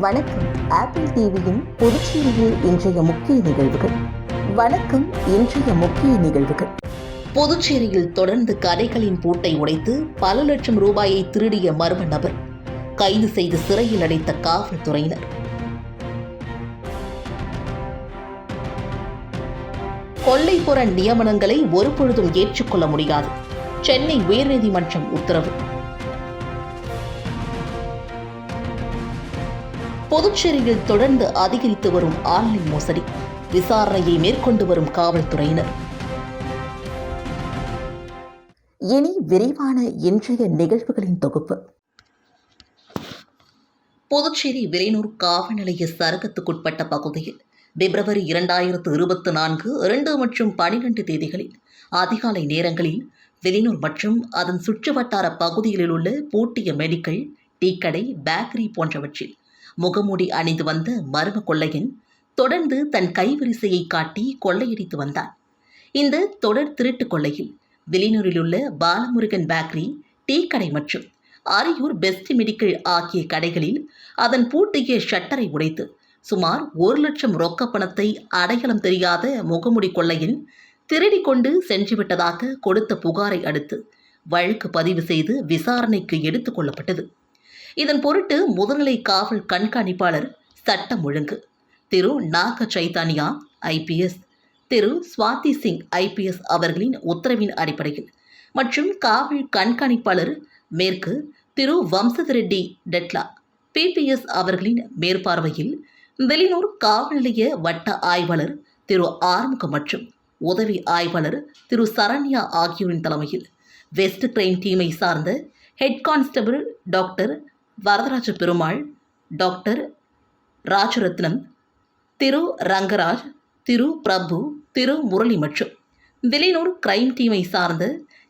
வணக்கம். ஆப்பிள் டிவியின் புதுச்சேரியில் இன்றைய முக்கிய நிகழ்வுகள். வணக்கம் இன்றைய முக்கிய நிகழ்வுகள். புதுச்சேரியில் தொடர்ந்து கடைகளின் பூட்டை உடைத்து பல லட்சம் ரூபாயை திருடிய மர்ம நபர் கைது செய்து சிறையில் அடைத்த காவல்துறையினர். கொள்ளைப்புற நியமனங்களை ஒருபொழுதும் ஏற்றுக்கொள்ள முடியாது. சென்னை உயர்நீதிமன்றம் உத்தரவு. புதுச்சேரியில் தொடர்ந்து அதிகரித்து வரும் ஆன்லைன் மோசடி. விசாரணையை மேற்கொண்டு வரும் காவல்துறையினர். இனி விரைவான இன்றைய நிகழ்வுகளின் தொகுப்பு. புதுச்சேரி விரைனூர் காவல் நிலைய சரகத்துக்குட்பட்ட பகுதியில் பிப்ரவரி இரண்டாயிரத்து இருபத்தி நான்கு இரண்டு மற்றும் பனிரெண்டு தேதிகளில் அதிகாலை நேரங்களில் வெளிநூர் மற்றும் அதன் சுற்றுவட்டார பகுதிகளில் உள்ள பூட்டிய மெடிக்கல் டீக்கடை பேக்கரி போன்றவற்றில் முகமூடி அணிந்து வந்த மர்ம கொள்ளையன் தொடர்ந்து தன் கைவரிசையை காட்டி கொள்ளையடித்து வந்தான். இந்த தொடர் திருட்டு கொள்ளையில் வெளினூரில் உள்ள பாலமுருகன் பேக்கரி டீ கடை மற்றும் அரியூர் பெஸ்ட் மெடிக்கல் ஆகிய கடைகளில் அதன் பூட்டிய ஷட்டரை உடைத்து சுமார் ஒரு லட்சம் ரொக்க பணத்தை அடையாளம் தெரியாத முகமுடி கொள்ளையின் திருடி கொண்டு சென்றுவிட்டதாக கொடுத்த புகாரை அடுத்து வழக்கு பதிவு செய்து விசாரணைக்கு எடுத்துக் கொள்ளப்பட்டது. இதன் பொருட்டு முதுநிலை காவல் கண்காணிப்பாளர் சட்டம் ஒழுங்கு. திரு. நாக சைதானியா ஐபிஎஸ் திரு. சுவாதி சிங் ஐபிஎஸ் அவர்களின் உத்தரவின் அடிப்படையில். மற்றும் காவல் கண்காணிப்பாளர் மேற்கு திரு. வம்சத் ரெட்டி டெட்லா பிபிஎஸ் அவர்களின் மேற்பார்வையில் வெளியூர் காவல் நிலைய வட்ட ஆய்வாளர் திரு. ஆறுமுகம் மற்றும் உதவி ஆய்வாளர் திரு. சரண்யா ஆகியோரின் தலைமையில் வெஸ்ட் கிரைம் டீமை சார்ந்த head constable doctor Varadaraja Perumal doctor Rajarathnam திரு ரங்கராஜ் திரு பிரபு திரு முரளி மற்றும் வெளியூர் கிரைம் டீமை சார்ந்த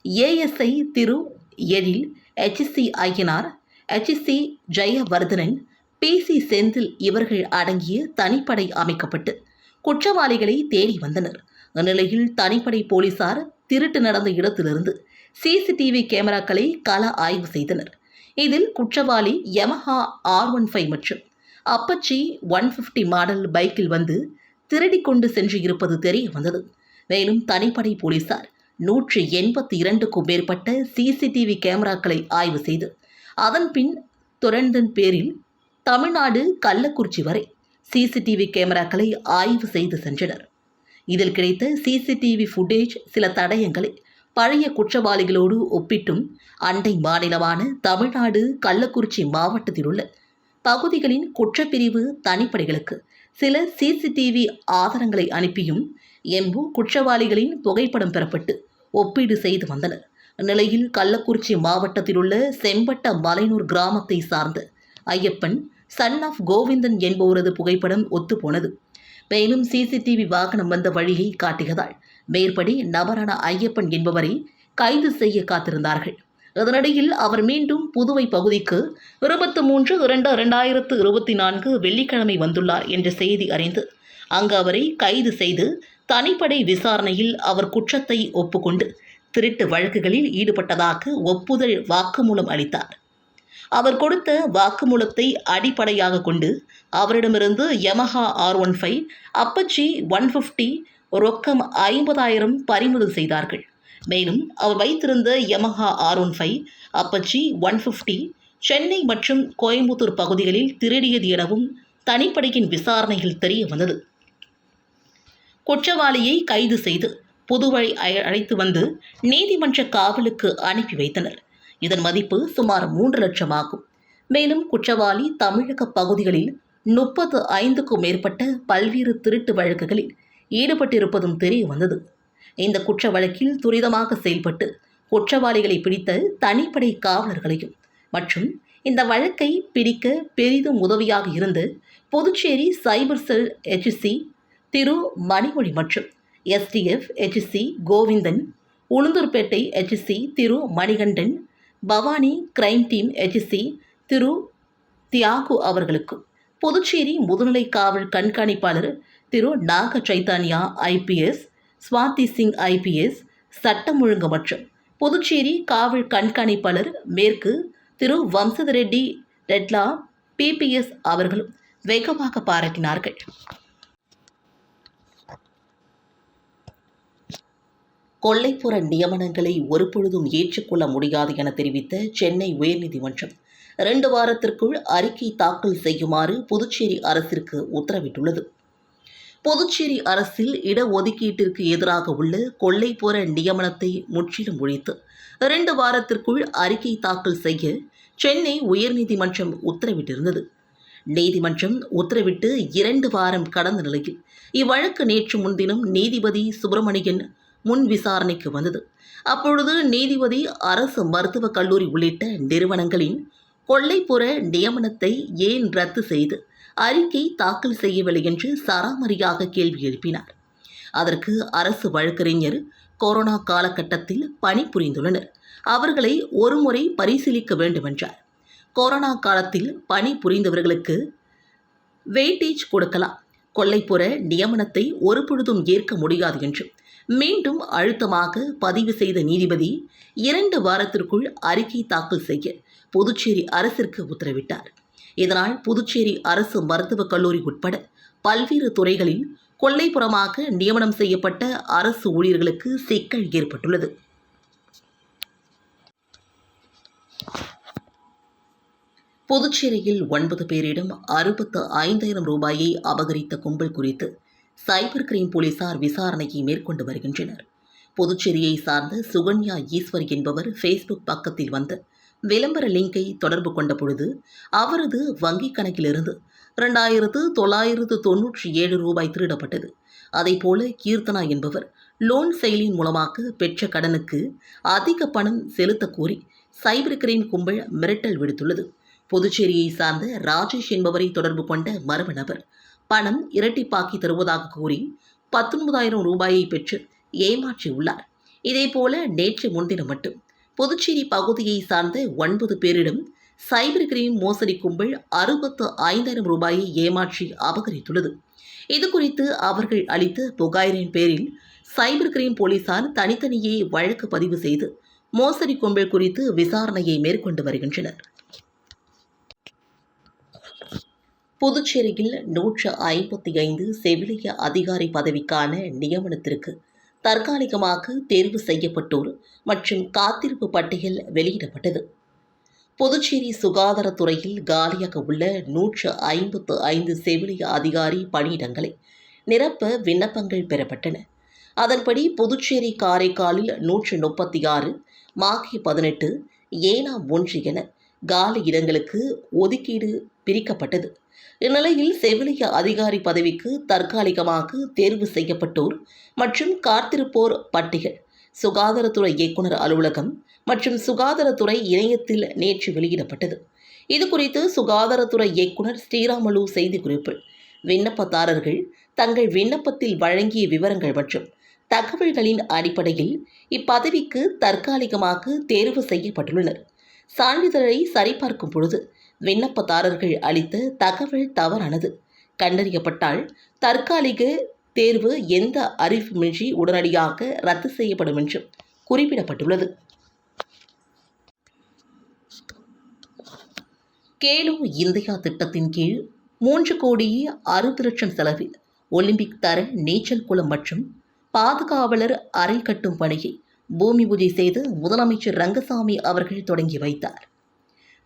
ஏஎஸ்ஐ திரு Ezhil HC Ayyanar HC Jayavardhanan PC Senthil இவர்கள் அடங்கிய தனிப்படை அமைக்கப்பட்டு குற்றவாளிகளை தேடி வந்தனர். இந்நிலையில் தனிப்படை போலீசார் திருட்டு நடந்த இடத்திலிருந்து சிசிடிவி கேமராக்களை கள ஆய்வு செய்தனர். இதில் குற்றவாளி யமஹா ஆர் ஒன் ஃபைவ் மற்றும் அப்பச்சி ஒன் ஃபிஃப்டி மாடல் பைக்கில் வந்து திருடி கொண்டு சென்று இருப்பது தெரிய வந்தது. மேலும் தனிப்படை போலீசார் நூற்றி எண்பத்தி இரண்டுக்கும் மேற்பட்ட சிசிடிவி கேமராக்களை ஆய்வு செய்து அதன் பின் தொடர்ந்தன் பேரில் தமிழ்நாடு கள்ளக்குறிச்சி வரை சிசிடிவி கேமராக்களை ஆய்வு செய்து சென்றனர். இதில் கிடைத்த சிசிடிவி ஃபுட்டேஜ் சில தடயங்களை பழைய குற்றவாளிகளோடு ஒப்பிட்டும் அண்டை மாநிலமான தமிழ்நாடு கள்ளக்குறிச்சி மாவட்டத்தில் உள்ள பகுதிகளின் குற்றப்பிரிவு தனிப்படைகளுக்கு சில சிசிடிவி ஆதாரங்களை அனுப்பியும் என்பு குற்றவாளிகளின் புகைப்படம் பெறப்பட்டு ஒப்பீடு செய்து வந்தனர். நிலையில் கள்ளக்குறிச்சி மாவட்டத்தில் உள்ள செம்பட்ட மலைனூர் கிராமத்தை சார்ந்த ஐயப்பன் சன் ஆஃப் கோவிந்தன் என்பவரது புகைப்படம் ஒத்துப்போனது. மேலும் சிசிடிவி வாகனம் வந்த வழியை காட்டியதால் மேற்படி நபரான ஐயப்பன் என்பவரை கைது செய்ய காத்திருந்தார்கள். இதனிடையில் அவர் மீண்டும் புதுவை பகுதிக்கு இருபத்தி மூன்று இரண்டு இரண்டாயிரத்து இருபத்தி நான்கு வெள்ளிக்கிழமை வந்துள்ளார் என்ற செய்தி அறிந்து அங்கு அவரை கைது செய்து தனிப்படை விசாரணையில் அவர் குற்றத்தை ஒப்புக்கொண்டு திருட்டு வழக்குகளில் ஈடுபட்டதாக ஒப்புதல் வாக்குமூலம் அளித்தார். அவர் கொடுத்த வாக்குமூலத்தை அடிப்படையாக கொண்டு அவரிடமிருந்து Yamaha R one five Apache one fifty ரொக்கம் ஐம்பதாயிரம் பறிமுதல் செய்தார்கள். மேலும் அவர் வைத்திருந்த Yamaha R one five Apache one fifty Chennai மற்றும் கோயம்புத்தூர் பகுதிகளில் திருடியது எனவும் தனிப்படையின் விசாரணையில் தெரிய வந்தது. குற்றவாளியை கைது செய்து புதுவழி அழைத்து வந்து நீதிமன்ற காவலுக்கு அனுப்பி வைத்தனர். இதன் மதிப்பு சுமார் மூன்று லட்சம் ஆகும். மேலும் குற்றவாளி தமிழக பகுதிகளில் முப்பத்து ஐந்துக்கும் மேற்பட்ட பல்வேறு திருட்டு வழக்குகளில் ஈடுபட்டிருப்பதும் தெரிய வந்தது. இந்த குற்ற வழக்கில் துரிதமாக செயல்பட்டு குற்றவாளிகளை பிடித்த தனிப்படை காவலர்களையும் மற்றும் இந்த வழக்கை பிடிக்க பெரிதும் உதவியாக இருந்து புதுச்சேரி சைபர் செல் ஹெச்சி திரு மணிமொழி மற்றும் STF HC Govindan Ulundurpettai HC திரு Manikandan Bhavani crime team HC திரு தியாகு அவர்களுக்கும் புதுச்சேரி முதுநிலை காவல் கண்காணிப்பாளர் திரு நாக சைத்தான்யா ஐபிஎஸ் ஸ்வாதி சிங் ஐபிஎஸ் சட்டம் ஒழுங்கு மற்றும் புதுச்சேரி காவல் கண்காணிப்பாளர் மேற்கு திரு வம்சதரெட்டி ரெட்லா பிபிஎஸ் அவர்களும் வெகுவாக பாராட்டினார்கள். கொள்ளைப்புற நியமனங்களை ஒருபொழுதும் ஏற்றுக்கொள்ள முடியாது என தெரிவித்த சென்னை உயர்நீதிமன்றம் இரண்டு வாரத்திற்குள் அறிக்கை தாக்கல் செய்யுமாறு புதுச்சேரி அரசிற்கு உத்தரவிட்டுள்ளது. புதுச்சேரி அரசில் இடஒதுக்கீட்டிற்கு எதிராக உள்ள கொள்ளைப்புற நியமனத்தை முற்றிலும் ஒழித்து இரண்டு வாரத்திற்குள் அறிக்கை தாக்கல் செய்ய சென்னை உயர்நீதிமன்றம் உத்தரவிட்டிருந்தது. நீதிமன்றம் உத்தரவிட்டு இரண்டு வாரம் கடந்த நிலையில் இவ்வழக்கு நேற்று முன்தினம் நீதிபதி சுப்பிரமணியன் முன் விசாரணைக்கு வந்தது. அப்பொழுது நீதிபதி அரசு மருத்துவக் கல்லூரி உள்ளிட்ட நிறுவனங்களின் கொள்ளைப்புற நியமனத்தை ஏன் ரத்து செய்து அறிக்கை தாக்கல் செய்யவில்லை என்று சராமரியாக கேள்வி எழுப்பினார். அதற்கு அரசு வழக்கறிஞர் கொரோனா காலகட்டத்தில் பணிபுரிந்துள்ளனர். அவர்களை ஒருமுறை பரிசீலிக்க வேண்டுமென்றார். கொரோனா காலத்தில் பணி புரிந்தவர்களுக்கு வெயிட்டேஜ் கொடுக்கலாம். கொல்லைப்புற நியமனத்தை ஒருபொழுதும் ஏற்க முடியாது என்றும் மீண்டும் அழுத்தமாக பதிவு செய்த நீதிபதி இரண்டு வாரத்திற்குள் அறிக்கை தாக்கல் செய்ய புதுச்சேரி அரசிற்கு உத்தரவிட்டார். இதனால் புதுச்சேரி அரசு மருத்துவக் கல்லூரி உட்பட பல்வேறு துறைகளில் கொள்ளைப்புறமாக நியமனம் செய்யப்பட்ட அரசு ஊழியர்களுக்கு சிக்கல் ஏற்பட்டுள்ளது. புதுச்சேரியில் ஒன்பது பேரிடம் அறுபத்து ஐந்தாயிரம் ரூபாயை அபகரித்த கும்பல் குறித்து சைபர் கிரைம் போலீசார் விசாரணையை மேற்கொண்டு வருகின்றனர். புதுச்சேரியை சார்ந்த சுகன்யா ஈஸ்வர் என்பவர் ஃபேஸ்புக் பக்கத்தில் வந்த விளம்பர லிங்கை தொடர்பு கொண்ட பொழுது அவரது வங்கிக் கணக்கிலிருந்து இரண்டாயிரத்து தொள்ளாயிரத்து தொன்னூற்றி ஏழு ரூபாய் திருடப்பட்டது. போல கீர்த்தனா என்பவர் லோன் செயலியின் மூலமாக பெற்ற கடனுக்கு அதிக பணம் செலுத்த கோரி சைபர் கிரைம் கும்பல் மிரட்டல் விடுத்துள்ளது. புதுச்சேரியை சார்ந்த ராஜேஷ் என்பவரை தொடர்பு கொண்ட மர்ம நபர் பணம் இரட்டிப்பாக்கி தருவதாக கூறி பத்தொன்பதாயிரம் ரூபாயை பெற்று ஏமாற்றியுள்ளார். இதேபோல நேற்று முன்தினம் மட்டும் புதுச்சேரி பகுதியை சார்ந்த ஒன்பது பேரிடம் சைபர் கிரைம் மோசடி கும்பல் அறுபத்து ஐந்தாயிரம் ரூபாயை ஏமாற்றி அபகரித்துள்ளது. இதுகுறித்து அவர்கள் அளித்த புகாரின் பேரில் சைபர் கிரைம் போலீசார் தனித்தனியே வழக்கு பதிவு செய்து மோசடி கும்பல் குறித்து விசாரணையை மேற்கொண்டு வருகின்றனர். புதுச்சேரியில் நூற்று ஐம்பத்தி ஐந்து செவிலிய அதிகாரி பதவிக்கான நியமனத்திற்கு தற்காலிகமாக தேர்வு செய்யப்பட்டோர் மற்றும் காத்திருப்பு பட்டியல் வெளியிடப்பட்டது. புதுச்சேரி சுகாதாரத்துறையில் காலியாக உள்ள நூற்று ஐம்பத்து ஐந்து செவிலிய அதிகாரி பணியிடங்களை நிரப்ப விண்ணப்பங்கள் பெறப்பட்டன. அதன்படி புதுச்சேரி காரைக்காலில் நூற்று முப்பத்தி ஆறு மாகி பதினெட்டு ஏனாம் ஒன்று என காலி இடங்களுக்கு ஒதுக்கீடு பிரிக்கப்பட்டது. இந்நிலையில் செவிலிய அதிகாரி பதவிக்கு தற்காலிகமாக தேர்வு செய்யப்பட்டோர் மற்றும் காத்திருப்போர் பட்டியல் சுகாதாரத்துறை இயக்குனர் அலுவலகம் மற்றும் சுகாதாரத்துறை இணையத்தில் நேற்று வெளியிடப்பட்டது. இதுகுறித்து சுகாதாரத்துறை இயக்குனர் ஸ்ரீராமலு செய்திக்குறிப்பு. விண்ணப்பதாரர்கள் தங்கள் விண்ணப்பத்தில் வழங்கிய விவரங்கள் மற்றும் தகவல்களின் அடிப்படையில் இப்பதவிக்கு தற்காலிகமாக தேர்வு செய்யப்பட்டுள்ளனர். சான்றிதழை சரிபார்க்கும் பொழுது விண்ணப்பதாரர்கள் அளித்த தகவல் தவறானது. கண்டறியப்பட்டால் தற்காலிக தேர்வு எந்த அறிவிப்புமின்றி உடனடியாக ரத்து செய்யப்படும் என்றும் குறிப்பிடப்பட்டுள்ளது. கேலோ இந்தியா திட்டத்தின் கீழ் மூன்று கோடியே அறுபது லட்சம் செலவில் ஒலிம்பிக் தர நீச்சல் குளம் மற்றும் பாதுகாவலர் அறை கட்டும் பணியை பூமி பூஜை செய்து முதலமைச்சர் ரங்கசாமி அவர்கள் தொடங்கி வைத்தார்.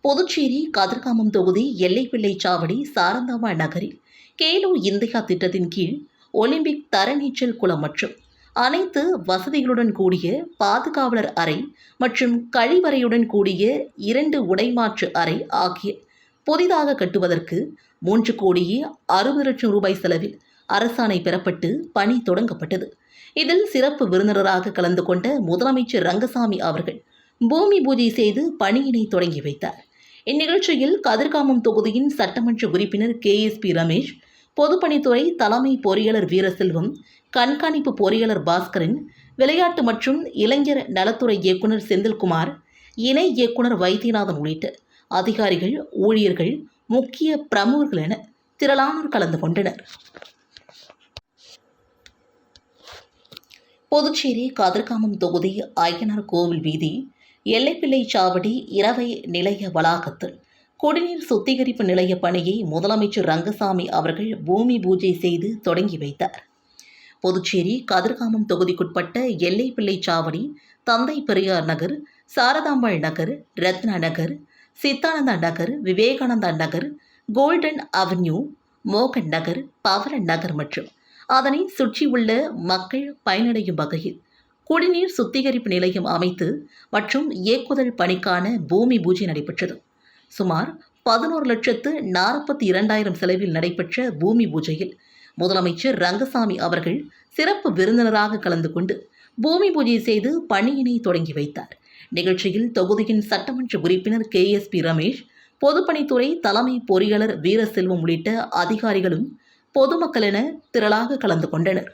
புதுச்சேரி கதிர்காமம் தொகுதி எல்லைப்பிள்ளை சாவடி சாரந்தாமா நகரில் கேலோ இந்தியா திட்டத்தின் கீழ் ஒலிம்பிக் தரநீச்சல் குளம் மற்றும் அனைத்து வசதிகளுடன் கூடிய பாதுகாவலர் அறை மற்றும் கழிவறையுடன் கூடிய இரண்டு உடைமாற்று அறை ஆகிய புதிதாக கட்டுவதற்கு மூன்று கோடியே அறுபது லட்சம் ரூபாய் செலவில் அரசாணை பெறப்பட்டு பணி தொடங்கப்பட்டது. இதில் சிறப்பு விருந்தினராக கலந்து கொண்ட முதலமைச்சர் ரங்கசாமி அவர்கள் பூமி பூஜை செய்து பணியினை தொடங்கி வைத்தார். இந்நிகழ்ச்சியில் கதிர்காமம் தொகுதியின் சட்டமன்ற உறுப்பினர் கே எஸ் பி ரமேஷ் பொதுப்பணித்துறை தலைமை பொறியாளர் வீரசெல்வம் கண்காணிப்பு பொறியாளர் பாஸ்கரன் விளையாட்டு மற்றும் இளைஞர் நலத்துறை இயக்குனர் செந்தில்குமார் இணை இயக்குனர் வைத்தியநாதன் உள்ளிட்ட அதிகாரிகள் ஊழியர்கள் முக்கிய பிரமுகர்கள் என திரளானோர் கலந்து கொண்டனர். புதுச்சேரி கதிர்காமம் தொகுதி ஐயனார் கோவில் வீதி எல்லைப்பிள்ளை சாவடி இரவை நிலைய வளாகத்தில் குடிநீர் சுத்திகரிப்பு நிலைய பணியை முதலமைச்சர் ரங்கசாமி அவர்கள் பூமி பூஜை செய்து தொடங்கி வைத்தார். புதுச்சேரி கதிர்காமம் தொகுதிக்குட்பட்ட எல்லைப்பிள்ளை சாவடி தந்தை பெரியார் நகர் சாரதாம்பாள் நகர் ரத்னா நகர் சித்தானந்தா நகர் விவேகானந்தா நகர் கோல்டன் அவென்யூ மோகன் நகர் பவரன் நகர் மற்றும் அதனை சுற்றியுள்ள மக்கள் பயனடையும் வகையில் குடிநீர் சுத்திகரிப்பு நிலையம் அமைத்து மற்றும் இயக்குதல் பணிக்கான பூமி பூஜை நடைபெற்றது. சுமார் பதினோரு லட்சத்து நாற்பத்தி இரண்டாயிரம் செலவில் நடைபெற்ற பூமி பூஜையில் முதலமைச்சர் ரங்கசாமி அவர்கள் சிறப்பு விருந்தினராக கலந்து கொண்டு பூமி பூஜை செய்து பணியினை தொடங்கி வைத்தார். நிகழ்ச்சியில் தொகுதியின் சட்டமன்ற உறுப்பினர் கே எஸ் பி ரமேஷ் பொதுப்பணித்துறை தலைமை பொறியாளர் வீரசெல்வம் உள்ளிட்ட அதிகாரிகளும் பொதுமக்கள் என திரளாக கலந்து கொண்டனர்.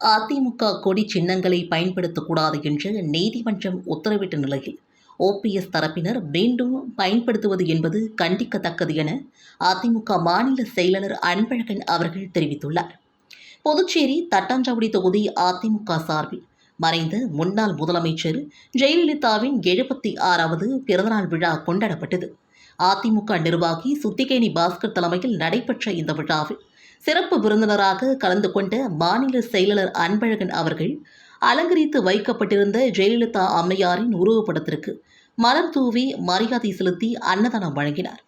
அதிமுக கொடி சின்னங்களை பயன்படுத்தக்கூடாது என்று நீதிமன்றம் உத்தரவிட்ட நிலையில் ஓபிஎஸ் தரப்பினர் மீண்டும் பயன்படுத்துவது என்பது கண்டிக்கத்தக்கது என அதிமுக மாநில செயலாளர் அன்பழகன் அவர்கள் தெரிவித்துள்ளார். புதுச்சேரி தட்டாஞ்சாவடி தொகுதி அதிமுக சார்பில் மறைந்த முன்னாள் முதலமைச்சர் ஜெயலலிதாவின் எழுபத்தி ஆறாவது பிறந்தநாள் விழா கொண்டாடப்பட்டது. அதிமுக நிர்வாகி சுத்திகேணி பாஸ்கர் தலைமையில் நடைபெற்ற இந்த விழாவில் சிறப்பு விருந்தினராக கலந்து கொண்ட மாநில செயலாளர் அன்பழகன் அவர்கள் அலங்கரித்து வைக்கப்பட்டிருந்த ஜெயலலிதா அம்மையாரின் உருவப்படத்திற்கு மலர் தூவி மரியாதை செலுத்தி அன்னதானம் வழங்கினார்.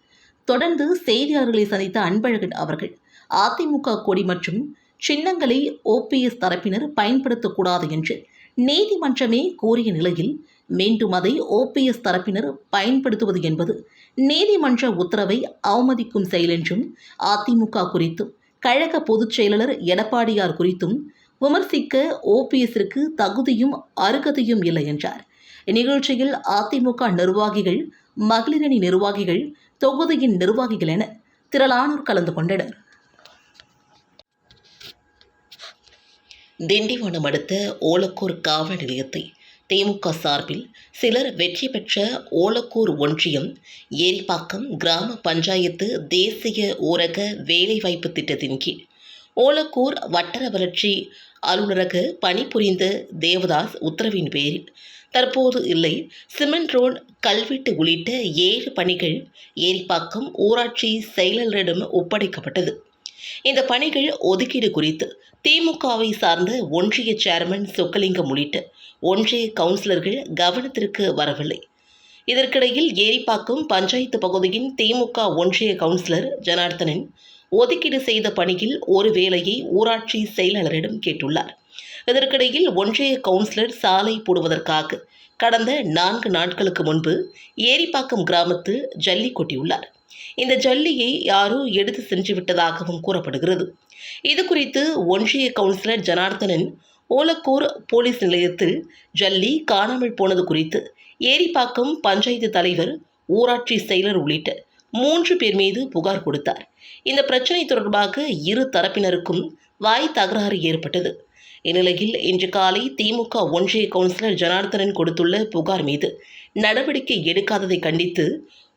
தொடர்ந்து செய்தியாளர்களை சந்தித்த அன்பழகன் அவர்கள் அதிமுக கொடி மற்றும் சின்னங்களை ஓபிஎஸ் தரப்பினர் பயன்படுத்தக்கூடாது என்று நீதிமன்றமே கூறிய நிலையில் மீண்டும் அதை ஓபிஎஸ் தரப்பினர் பயன்படுத்துவது என்பது நீதிமன்ற உத்தரவை அவமதிக்கும் செயல் என்றும் அதிமுக குறித்தும் கழக பொதுச் செயலாளர் எடப்பாடியார் குறித்தும் விமர்சிக்க ஓபிஎஸ்ற்கு தகுதியும் அருகதையும் இல்லை என்றார். இந்நிகழ்ச்சியில் அதிமுக நிர்வாகிகள் மகளிரணி நிர்வாகிகள் தொகுதியின் நிர்வாகிகள் என திரளானோர் கலந்து கொண்டனர். திண்டிவனம் அடுத்த ஓலக்கூர் காவல் நிலையத்தை திமுக சார்பில் சிலர் வெற்றி பெற்ற ஓலக்கூர் ஒன்றியம் ஏரிப்பாக்கம் கிராம பஞ்சாயத்து தேசிய ஊரக வேலைவாய்ப்பு திட்டத்தின் கீழ். ஓலக்கூர் வட்டார வளர்ச்சி அலுவலக பணிபுரிந்த தேவதாஸ் உத்தரவின் பேரில் தற்போது இல்லை. சிமெண்ட் ரோட் கல்வெட்டு உள்ளிட்ட ஏழு பணிகள் ஏரிப்பாக்கம் ஊராட்சி செயலரிடம் ஒப்படைக்கப்பட்டது. இந்த பணிகள் ஒதுக்கீடு குறித்து திமுகவை சார்ந்த ஒன்றிய சேர்மன் சொக்கலிங்கம் உள்ளிட்ட ஒன்றிய கவுன்சிலர்கள் கவனத்திற்கு வரவில்லை. இதற்கிடையில் ஏரிப்பாக்கம் பஞ்சாயத்து பகுதியின் திமுக ஒன்றிய கவுன்சிலர் ஜனார்த்தனன் ஒதுக்கீடு செய்த பணியில் ஒரு வேலையை ஊராட்சி செயலாளரிடம் கேட்டுள்ளார். இதற்கிடையில் ஒன்றிய கவுன்சிலர் சாலை போடுவதற்காக கடந்த நான்கு நாட்களுக்கு முன்பு ஏரிப்பாக்கம் கிராமத்து ஜல்லி கொட்டியுள்ளார். இந்த ஜல்லியை யாரோ எடுத்து சென்று விட்டதாகவும் கூறப்படுகிறது. இது குறித்து ஒன்றிய கவுன்சிலர் ஜனார்த்தனன் ஓலக்கூர் போலீஸ் நிலையத்தில் ஜல்லி காணாமல் போனது குறித்து ஏரிப்பாக்கம் பஞ்சாயத்து தலைவர் ஊராட்சி செயலர் உள்ளிட்ட மூன்று பேர் மீது புகார் கொடுத்தார். இந்த பிரச்சனை தொடர்பாக இரு தரப்பினருக்கும் வாய் தகராறு ஏற்பட்டது. இந்நிலையில் இன்று காலை திமுக ஒன்றிய கவுன்சிலர் ஜனார்த்தனன் கொடுத்துள்ள புகார் மீது நடவடிக்கை எடுக்காததை கண்டித்து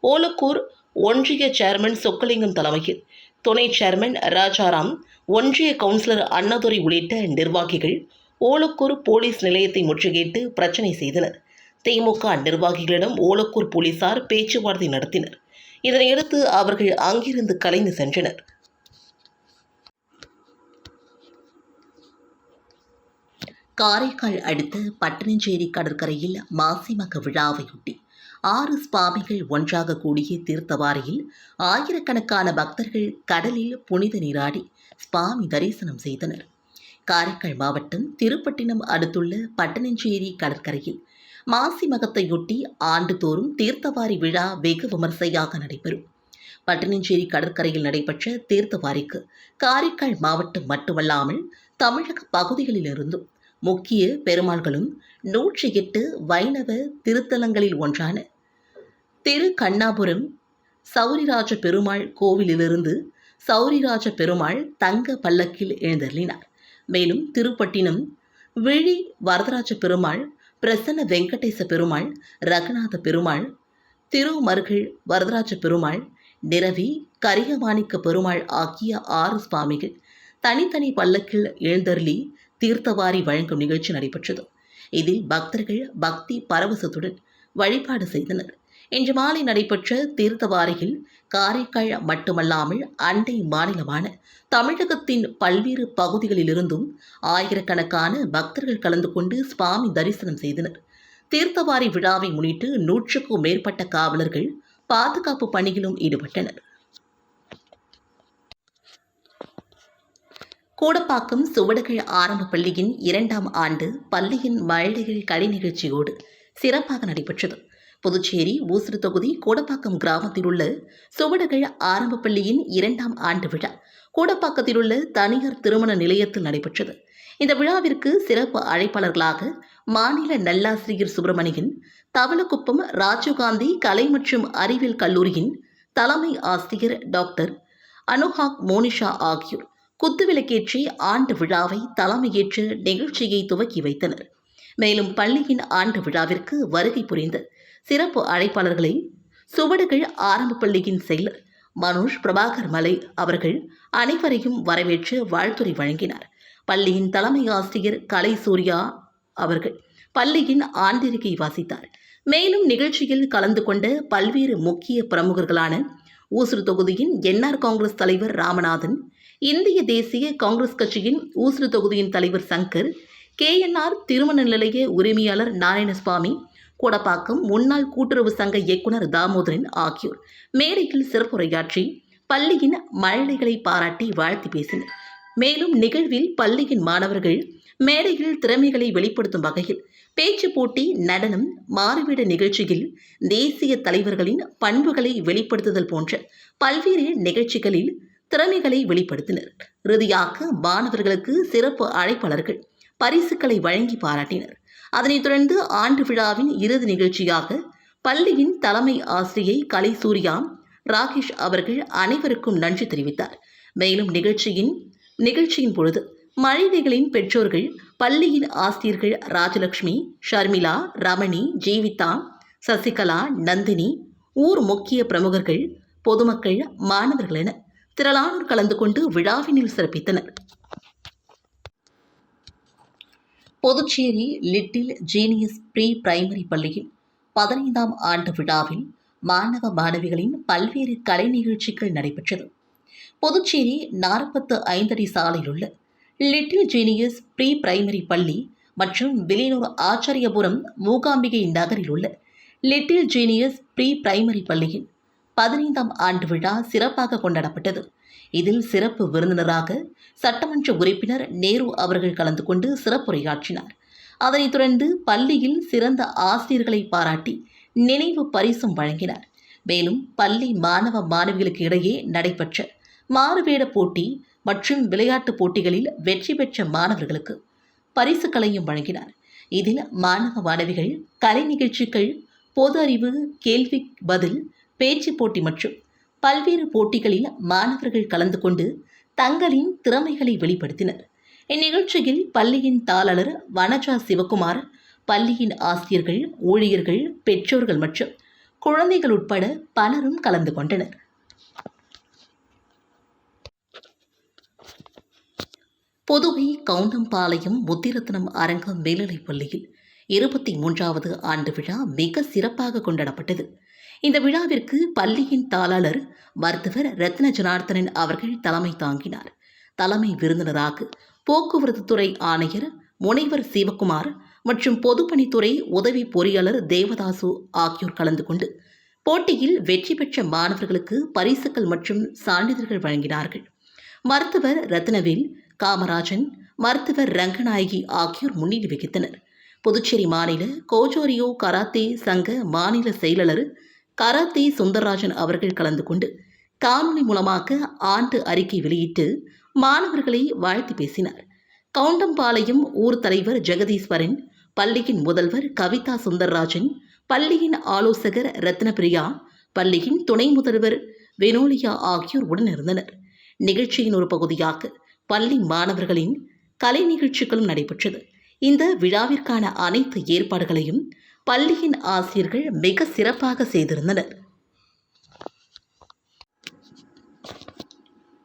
ஓலக்கூர் ஒன்றிய சேர்மன் சொக்கலிங்கம் தலைமையில் துணை சேர்மன் ராஜாராம் ஒன்றிய கவுன்சிலர் அண்ணாதுரை உள்ளிட்ட நிர்வாகிகள் ஓலக்கூர் போலீஸ் நிலையத்தை முற்றுகையிட்டு பிரச்சனை செய்தனர். திமுக நிர்வாகிகளிடம் ஓலக்கூர் போலீசார் பேச்சுவார்த்தை நடத்தினர். இதனையடுத்து அவர்கள் அங்கிருந்து கலைந்து சென்றனர். காரைக்கால் அடுத்த பட்டணஞ்சேரி கடற்கரையில் மாசிமக விழாவையொட்டி ஆறு சுவாமிகள் ஒன்றாக கூடிய தீர்த்தவாரியில் ஆயிரக்கணக்கான பக்தர்கள் கடலில் புனித நீராடி சுவாமி தரிசனம் செய்தனர். காரைக்கால் மாவட்டம் திருப்பட்டினம் அடுத்துள்ள பட்டணஞ்சேரி கடற்கரையில் மாசி மகத்தையொட்டி ஆண்டுதோறும் தீர்த்தவாரி விழா வெகு விமர்சையாக நடைபெறும். பட்டணஞ்சேரி கடற்கரையில் நடைபெற்ற தீர்த்தவாரிக்கு காரைக்கால் மாவட்டம் மட்டுமல்லாமல் தமிழக பகுதிகளிலிருந்தும் முக்கிய பெருமாள்களும் நூற்றி எட்டு வைணவ திருத்தலங்களில் ஒன்றான திரு கண்ணாபுரம் சௌரிராஜ பெருமாள் கோவிலிலிருந்து சௌரிராஜ பெருமாள் தங்க பல்லக்கில் எழுந்தருளினார். மேலும் திருப்பட்டினம் விழி வரதராஜ பெருமாள் பிரசன்ன வெங்கடேச பெருமாள் ரகுநாத பெருமாள் திருமருகள் வரதராஜ பெருமாள் நிரவி கரிகமாணிக்க பெருமாள் ஆகிய ஆறு சுவாமிகள் தனித்தனி பல்லக்கில் எழுந்தருளி தீர்த்தவாரி வழங்கும் நிகழ்ச்சி நடைபெற்றது. இதில் பக்தர்கள் பக்தி பரவசத்துடன் வழிபாடு செய்தனர். இன்று மாலை நடைபெற்ற தீர்த்தவாரியில் காரைக்கால் மட்டுமல்லாமல் அண்டை மாநிலமான தமிழகத்தின் பல்வேறு பகுதிகளிலிருந்தும் ஆயிரக்கணக்கான பக்தர்கள் கலந்து கொண்டு சுவாமி தரிசனம் செய்தனர். தீர்த்தவாரி விழாவை முன்னிட்டு நூற்றுக்கும் மேற்பட்ட காவலர்கள் பாதுகாப்பு பணியிலும் ஈடுபட்டனர். கூடப்பாக்கம் சுவடுகள் ஆரம்ப பள்ளியின் இரண்டாம் ஆண்டு பள்ளியின் மழைகள் கலை நிகழ்ச்சியோடு சிறப்பாக நடைபெற்றது. புதுச்சேரி ஊசுறு தொகுதி கோடப்பாக்கம் கிராமத்தில் உள்ள சுவடுகள் ஆரம்ப பள்ளியின் இரண்டாம் ஆண்டு விழா கோடப்பாக்கத்தில் உள்ள தனியார் திருமண நிலையத்தில் நடைபெற்றது. இந்த விழாவிற்கு சிறப்பு அழைப்பாளர்களாக மாநில நல்லாசிரியர் சுப்பிரமணியன் தவளக்குப்பம் ராஜீவ்காந்தி கலை மற்றும் அறிவியல் கல்லூரியின் தலைமை ஆசிரியர் டாக்டர் அனுஹாக் மோனிஷா ஆகியோர் குத்துவிளக்கேற்றி ஆண்டு விழாவை தலைமையேற்று நிகழ்ச்சியை துவக்கி வைத்தனர். மேலும் பள்ளியின் ஆண்டு விழாவிற்கு வருகை புரிந்த சிறப்பு அழைப்பாளர்களை சுவடுகள் ஆரம்ப பள்ளியின் செயலர் மனோஜ் பிரபாகர் மலை அவர்கள் அனைவரையும் வரவேற்று வாழ்த்துறை வழங்கினார். பள்ளியின் தலைமை ஆசிரியர் கலை சூர்யா அவர்கள் பள்ளியின் ஆண்டிருக்கை வாசித்தார். மேலும் நிகழ்ச்சியில் கலந்து கொண்ட பல்வேறு முக்கிய பிரமுகர்களான ஊசுறு தொகுதியின் என்ஆர் காங்கிரஸ் தலைவர் ராமநாதன் இந்திய தேசிய காங்கிரஸ் கட்சியின் ஊசுறு தொகுதியின் தலைவர் சங்கர் கேஎன்ஆர் திருமண நிலைய உரிமையாளர் நாராயணசுவாமி கூடப்பாக்கம் முன்னாள் கூட்டுறவு சங்க இயக்குனர் தாமோதரன் ஆகியோர். மேடையில் சிறப்புரையாற்றி பள்ளியின் மழலைகளை பாராட்டி வாழ்த்தி பேசினர். மேலும் நிகழ்வில் பள்ளியின் மாணவர்கள் மேடையில் திறமைகளை வெளிப்படுத்தும் வகையில் பேச்சு போட்டி நடனம் மாறுவிட நிகழ்ச்சியில் தேசிய தலைவர்களின் பண்புகளை வெளிப்படுத்துதல் போன்ற பல்வேறு நிகழ்ச்சிகளில் திறமைகளை வெளிப்படுத்தினர். இறுதியாக மாணவர்களுக்கு சிறப்பு அழைப்பாளர்கள் பரிசுகளை வழங்கி பாராட்டினர். அதனைத் தொடர்ந்து ஆண்டு விழாவின் இறுதி நிகழ்ச்சியாக பள்ளியின் தலைமை ஆசிரியை கலை சூர்யா ராகேஷ் அவர்கள் அனைவருக்கும் நன்றி தெரிவித்தார். மேலும் நிகழ்ச்சியின் நிகழ்ச்சியின் பொழுது மழலைகளின் பெற்றோர்கள் பள்ளியின் ஆசிரியர்கள் ராஜலட்சுமி ஷர்மிளா ரமணி ஜீவிதா சசிகலா நந்தினி ஊர் முக்கிய பிரமுகர்கள் பொதுமக்கள் மாணவர்கள் என திரளானோர் கலந்து கொண்டு விழாவினில் சிறப்பித்தனர். Puducherry little genius pre primary பள்ளியில் பதினைந்தாம் ஆண்டு விழாவில் மாணவ மாணவிகளின் பல்வேறு கலை நிகழ்ச்சிகள் நடைபெற்றது. புதுச்சேரி நாற்பத்து ஐந்தடி சாலையில் உள்ள லிட்டில் ஜீனியஸ் ப்ரீ பிரைமரி பள்ளி மற்றும் விலையூர் ஆச்சாரியபுரம் மூகாம்பிகை நகரில் உள்ள லிட்டில் ஜீனியஸ் ப்ரீ பிரைமரி பள்ளியின் பதினைந்தாம் ஆண்டு விழா சிறப்பாக கொண்டாடப்பட்டது. இதில் சிறப்பு விருந்தினராக சட்டமன்ற உறுப்பினர் நேரு அவர்கள் கலந்து கொண்டு சிறப்புரையாற்றினார். அதனைத் தொடர்ந்து பள்ளியில் சிறந்த ஆசிரியர்களை பாராட்டி நினைவு பரிசும் வழங்கினார். மேலும் பள்ளி மாணவ மாணவிகளுக்கு இடையே நடைபெற்ற மாறுவேட போட்டி மற்றும் விளையாட்டுப் போட்டிகளில் வெற்றி பெற்ற மாணவர்களுக்கு பரிசுகளையும் வழங்கினார். இதில் மாணவ மாணவிகள் கலை நிகழ்ச்சிகள் பொது அறிவு கேள்வி பதில் பேச்சு போட்டி மற்றும் பல்வேறு போட்டிகளில் மாணவர்கள் கலந்து கொண்டு தங்களின் திறமைகளை வெளிப்படுத்தினர். இந்நிகழ்ச்சியில் பள்ளியின் தாளர் வனஜா சிவகுமார் பள்ளியின் ஆசிரியர்கள் ஊழியர்கள் பெற்றோர்கள் மற்றும் குழந்தைகள் உட்பட பலரும் கலந்து கொண்டனர். புதுவை கவுண்டம்பாளையம் முத்திரத்னம் அரங்கம் மேல்நிலைப் பள்ளியில் இருபத்தி மூன்றாவது ஆண்டு விழா மிக சிறப்பாக கொண்டாடப்பட்டது. இந்த விழாவிற்கு பள்ளியின் தாளாளர் மருத்துவர் ரத்ன ஜனார்த்தனன் அவர்கள் தலைமை தாங்கினார். தலைமை விருந்தினராக போக்குவரத்து துறை ஆணையர் முனைவர் சிவகுமார் மற்றும் பொதுப்பணித்துறை உதவி பொறியாளர் தேவதாசு ஆகியோர் கலந்து கொண்டு போட்டியில் வெற்றி பெற்ற மாணவர்களுக்கு பரிசுகள் மற்றும் சான்றிதழ்கள் வழங்கினார்கள். மருத்துவர் ரத்னவேல் காமராஜன் மருத்துவர் ரங்கநாயகி ஆகியோர் முன்னிலை வகித்தனர். புதுச்சேரி மாநில கோஜோரியோ கராத்தே சங்க மாநில செயலாளர் கராத்தே சுந்தரராஜன் அவர்கள் கலந்து கொண்டு காணொலி மூலமாக ஆண்டு அறிக்கை வெளியிட்டு மாணவர்களை வாழ்த்தி பேசினார். கவுண்டம்பாளையம் ஊர் தலைவர் ஜெகதீஸ்வரன் பள்ளியின் முதல்வர் கவிதா சுந்தரராஜன் பள்ளியின் ஆலோசகர் ரத்னபிரியா பள்ளியின் துணை முதல்வர் வெனோலியா ஆகியோர் உடனிருந்தனர் நிகழ்ச்சியின் ஒரு பகுதியாக பள்ளி மாணவர்களின் கலை நிகழ்ச்சிகளும் நடைபெற்றது. இந்த விழாவிற்கான அனைத்து ஏற்பாடுகளையும் பள்ளியின் ஆசிரியர்கள் மிக சிறப்பாக செய்திருந்தனர்.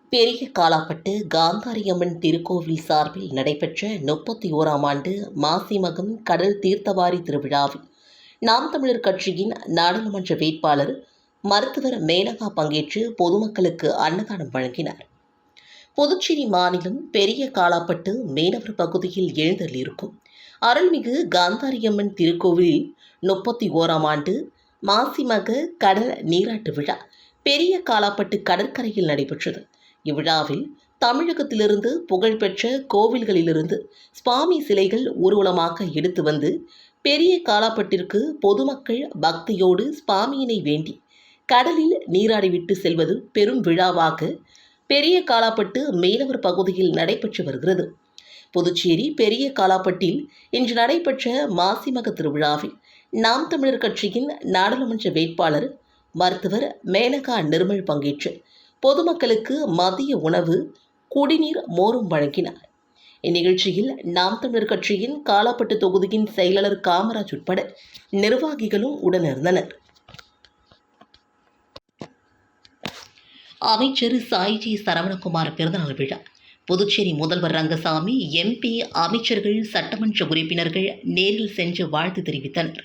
பெரிய காலாப்பட்டு காந்தாரியம்மன் திருக்கோவில் சார்பில் நடைபெற்ற முப்பத்தி ஓராம் ஆண்டு மாசிமகம் கடல் தீர்த்தவாரி திருவிழாவில் நாம் தமிழர் கட்சியின் நாடாளுமன்ற வேட்பாளர் மருத்துவர் மேனகா பங்கேற்று பொதுமக்களுக்கு அன்னதானம் வழங்கினார். புதுச்சேரி மாநிலம் பெரிய காலாப்பட்டு மீனவர் பகுதியில் எழுந்தள்ளிருக்கும் அருள்மிகு காந்தாரியம்மன் திருக்கோவிலில் முப்பத்தி ஓராம் ஆண்டு மாசிமக கடல் நீராட்டு விழா பெரிய காலாப்பட்டு கடற்கரையில் நடைபெற்றது. இவ்விழாவில் தமிழகத்திலிருந்து புகழ்பெற்ற கோவில்களிலிருந்து சுவாமி சிலைகள் ஊர்வலமாக எடுத்து வந்து பெரிய காலாப்பட்டிற்கு பொதுமக்கள் பக்தியோடு சுவாமியினை வேண்டி கடலில் நீராடிவிட்டு செல்வது பெரும் விழாவாக பெரிய காலாப்பட்டு மேலவர் பகுதியில் நடைபெற்று வருகிறது. புதுச்சேரி பெரிய காலாப்பட்டில் இன்று நடைபெற்ற மாசிமக திருவிழாவில் நாம் தமிழர் கட்சியின் நாடாளுமன்ற வேட்பாளர் மருத்துவர் மேனகா நிர்மல் பங்கேற்று பொதுமக்களுக்கு மதிய உணவு குடிநீர் மோரும் வழங்கினார். இந்நிகழ்ச்சியில் நாம் தமிழர் கட்சியின் காலாப்பட்டு தொகுதியின் செயலாளர் காமராஜ் உட்பட நிர்வாகிகளும் உடனிருந்தனர். அமைச்சர் சாய்ஜி சரவணகுமார் பிறந்தநாள் விழா புதுச்சேரி முதல்வர் ரங்கசாமி எம்பி அமைச்சர்கள் சட்டமன்ற உறுப்பினர்கள் நேரில் சென்று வாழ்த்து தெரிவித்தனர்.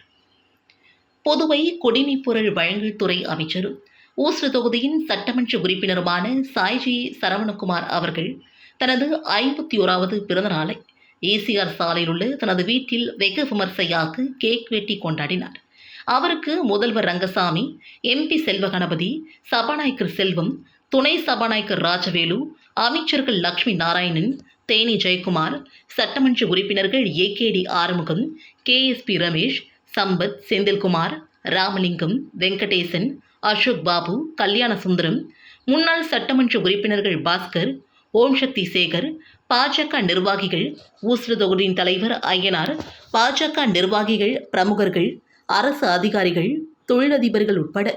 புதுவை குடிமைப் பொருள் வழங்கல் துறை அமைச்சரும் ஊசுறு தொகுதியின் சட்டமன்ற உறுப்பினருமான சாய்ஜி சரவணகுமார் அவர்கள் தனது ஐம்பத்தி ஓராவது பிறந்தநாளை ஏசிஆர் சாலையில் உள்ள தனது வீட்டில் வெகு விமர்சையாக கேக் வெட்டி கொண்டாடினார். அவருக்கு முதல்வர் ரங்கசாமி எம்பி செல்வ கணபதி சபாநாயகர் செல்வம் துணை சபாநாயகர் ராஜவேலு அமைச்சர்கள் லக்ஷ்மி நாராயணன் தேனி ஜெயக்குமார் சட்டமன்ற உறுப்பினர்கள் ஏகேடி ஆறுமுகம் கேஎஸ்பி ரமேஷ் சம்பத் செந்தில்குமார் ராமலிங்கம் வெங்கடேசன் அசோக் பாபு கல்யாண சுந்தரம் முன்னாள் சட்டமன்ற உறுப்பினர்கள் பாஸ்கர் ஓம் சக்தி சேகர் பாஜக நிர்வாகிகள் ஊசுடு தொகுதியின் தலைவர் ஐயனார் பாஜக நிர்வாகிகள் பிரமுகர்கள் அரசு அதிகாரிகள் தொழிலதிபர்கள் உட்பட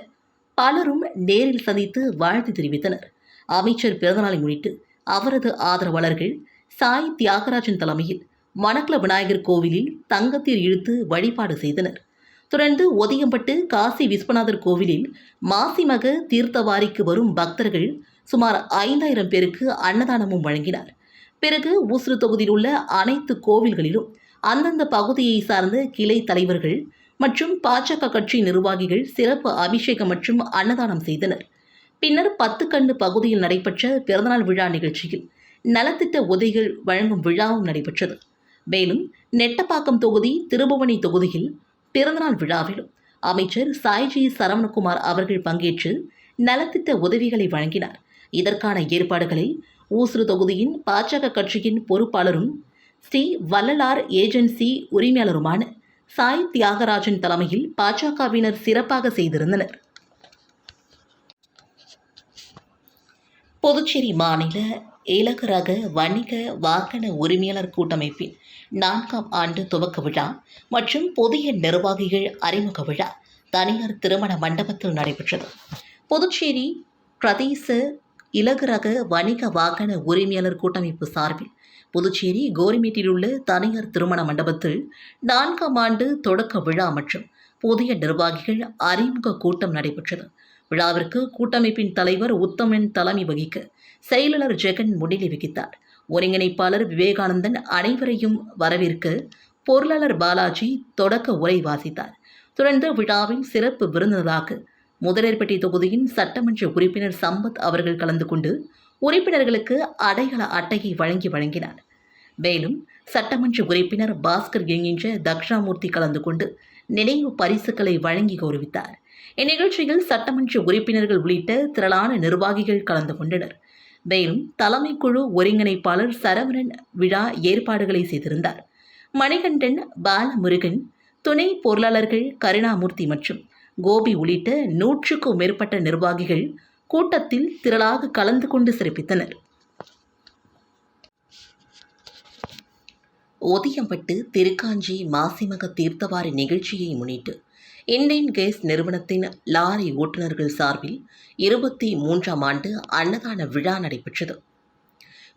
பலரும் நேரில் சந்தித்து வாழ்த்து தெரிவித்தனர். அமைச்சர் பிறந்தநாளை முன்னிட்டு அவரது ஆதரவாளர்கள் சாய் தியாகராஜன் தலைமையில் மணக்கல விநாயகர் கோவிலில் தங்கத்தீர் இழுத்து வழிபாடு செய்தனர். தொடர்ந்து ஒதியம்பட்டு காசி விஸ்வநாதர் கோவிலில் மாசிமக தீர்த்தவாரிக்கு வரும் பக்தர்கள் சுமார் ஐந்தாயிரம் பேருக்கு அன்னதானமும் வழங்கினார். பிறகு ஊசுறு தொகுதியில் உள்ள அனைத்து கோவில்களிலும் அந்தந்த பகுதியை சார்ந்த கிளை தலைவர்கள் மற்றும் பாஜக கட்சி நிர்வாகிகள் சிறப்பு அபிஷேகம் மற்றும் அன்னதானம் செய்தனர். பின்னர் பத்து கண்டு பகுதியில் நடைபெற்ற பிறந்தநாள் விழா நிகழ்ச்சியில் நலத்திட்ட உதவிகள் வழங்கும் விழாவும் நடைபெற்றது. மேலும் நெட்டப்பாக்கம் தொகுதி திருபுவனி தொகுதியில் பிறந்தநாள் விழாவிலும் அமைச்சர் சாய்ஜி சரவணகுமார் அவர்கள் பங்கேற்று நலத்திட்ட உதவிகளை வழங்கினார். இதற்கான ஏற்பாடுகளை ஊசுறு தொகுதியின் பாஜக கட்சியின் பொறுப்பாளரும் ஸ்ரீ வள்ளலார் ஏஜென்சி உரிமையாளருமான சாய் தியாகராஜன் தலைமையில் பாஜகவினர் சிறப்பாக செய்திருந்தனர். புதுச்சேரி மாநில இலகுரக வணிக வாகன உரிமையாளர் கூட்டமைப்பின் நான்காம் ஆண்டு துவக்க விழா மற்றும் புதிய நிர்வாகிகள் அறிமுக விழா தனியார் திருமண மண்டபத்தில் நடைபெற்றது. புதுச்சேரி பிரதேச இலகுரக வணிக வாகன உரிமையாளர் கூட்டமைப்பு சார்பில் புதுச்சேரி கோரிமேட்டில் உள்ள தனியார் திருமண மண்டபத்தில் நான்காம் ஆண்டு தொடக்க விழா மற்றும் புதிய நிர்வாகிகள் அறிமுக கூட்டம் நடைபெற்றது. விழாவிற்கு கூட்டமைப்பின் தலைவர் உத்தமன் தலைமை வகிக்க செயலாளர் ஜெகன் முன்னிலை வகித்தார். ஒருங்கிணைப்பாளர் விவேகானந்தன் அனைவரையும் வரவேற்க பொருளாளர் பாலாஜி தொடக்க உரை வாசித்தார். தொடர்ந்து விழாவின் சிறப்பு விருந்தினராக முதலேற்பட்டி தொகுதியின் சட்டமன்ற உறுப்பினர் சம்பத் அவர்கள் கலந்து கொண்டு உறுப்பினர்களுக்கு அடையாள அட்டையை வழங்கி வழங்கினார். மேலும் சட்டமன்ற உறுப்பினர் பாஸ்கர் என்கின்ற தக்ஷாமூர்த்தி கலந்து கொண்டு நினைவு பரிசுகளை வழங்கி கௌரவித்தார். இந்நிகழ்ச்சியில் சட்டமன்ற உறுப்பினர்கள் உள்ளிட்ட திரளான நிர்வாகிகள் கலந்து கொண்டனர். மேலும் தலைமை குழு ஒருங்கிணைப்பாளர் சரவணன் விழா ஏற்பாடுகளை செய்திருந்தார். மணிகண்டன் பாலமுருகன் துணை பொருளாளர்கள் கருணாமூர்த்தி மற்றும் கோபி உள்ளிட்ட நூற்றுக்கும் மேற்பட்ட நிர்வாகிகள் கூட்டத்தில் திரளாக கலந்து கொண்டு சிறப்பித்தனர். ஒதியம்பட்டு திருக்காஞ்சி மாசிமக தீர்த்தவாரி நிகழ்ச்சியை முன்னிட்டு இந்தியன் கேஸ் நிறுவனத்தின் லாரி ஓட்டுநர்கள் சார்பில் இருபத்தி மூன்றாம் ஆண்டு அன்னதான விழா நடைபெற்றது.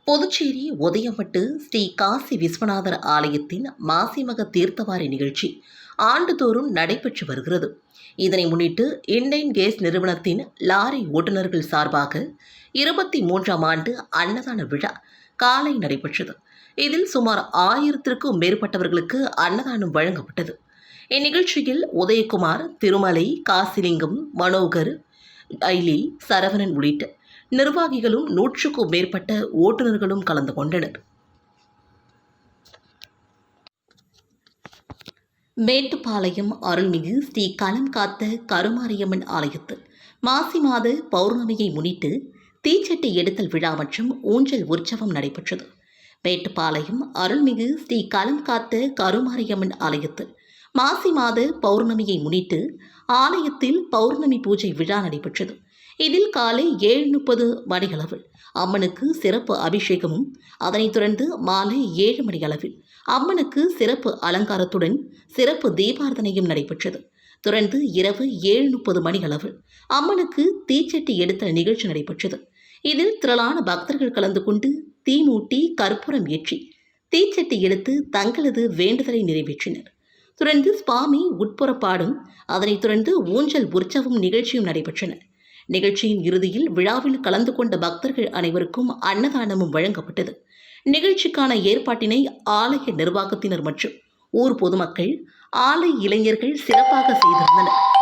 புதுச்சேரி உதயமட்டு ஸ்ரீ காசி விஸ்வநாதர் ஆலயத்தின் மாசிமக தீர்த்தவாரி நிகழ்ச்சி ஆண்டுதோறும் நடைபெற்று வருகிறது. இதனை முன்னிட்டு இந்தியன் கேஸ் நிறுவனத்தின் லாரி ஓட்டுநர்கள் சார்பாக இருபத்தி மூன்றாம் ஆண்டு அன்னதான விழா காலை நடைபெற்றது. இதில் சுமார் ஆயிரத்திற்கும் மேற்பட்டவர்களுக்கு அன்னதானம் வழங்கப்பட்டது. இந்நிகழ்ச்சியில் உதயகுமார் திருமலை காசிலிங்கம் மனோகர் ஐலி சரவணன் உள்ளிட்ட நிர்வாகிகளும் நூற்றுக்கும் மேற்பட்ட ஓட்டுநர்களும் கலந்து கொண்டனர். மேட்டுப்பாளையம் அருள்மிகு ஸ்ரீ களம் காத்த கருமாரியம்மன் ஆலயத்தில் மாசி மாத பௌர்ணமியை முன்னிட்டு தீச்சட்டி எடுத்தல் விழா மற்றும் ஊஞ்சல் உற்சவம் நடைபெற்றது. மேட்டுப்பாளையம் அருள்மிகு ஸ்ரீ களம் காத்த கருமாரியம்மன் ஆலயத்தில் மாசி மாத பௌர்ணமியை முன்னிட்டு ஆலயத்தில் பௌர்ணமி பூஜை விழா நடைபெற்றது. இதில் காலை ஏழு முப்பது மணியளவில் அம்மனுக்கு சிறப்பு அபிஷேகமும் அதனைத் தொடர்ந்து மாலை ஏழு மணி அளவில் அம்மனுக்கு சிறப்பு அலங்காரத்துடன் சிறப்பு தீபார்த்தனையும் நடைபெற்றது. தொடர்ந்து இரவு ஏழு முப்பது மணி அளவில் அம்மனுக்கு தீச்சட்டி எடுத்த நிகழ்ச்சி நடைபெற்றது. இதில் திரளான பக்தர்கள் கலந்து கொண்டு தீ மூட்டி கற்பூரம் ஏற்றி தீச்சட்டி எடுத்து தங்களது வேண்டுதலை நிறைவேற்றினர். தொடர்ந்து சுவாமி உட்புறப்பாடும் அதனைத் தொடர்ந்து ஊஞ்சல் உற்சவம் நிகழ்ச்சியும் நடைபெற்றன. நிகழ்ச்சியின் இறுதியில் விழாவில் கலந்து கொண்ட பக்தர்கள் அனைவருக்கும் அன்னதானமும் வழங்கப்பட்டது. நிகழ்ச்சிக்கான ஏற்பாட்டினை ஆலய நிர்வாகத்தினர் மற்றும் ஊர் பொதுமக்கள் ஆலய இளைஞர்கள் சிறப்பாக செய்திருந்தனர்.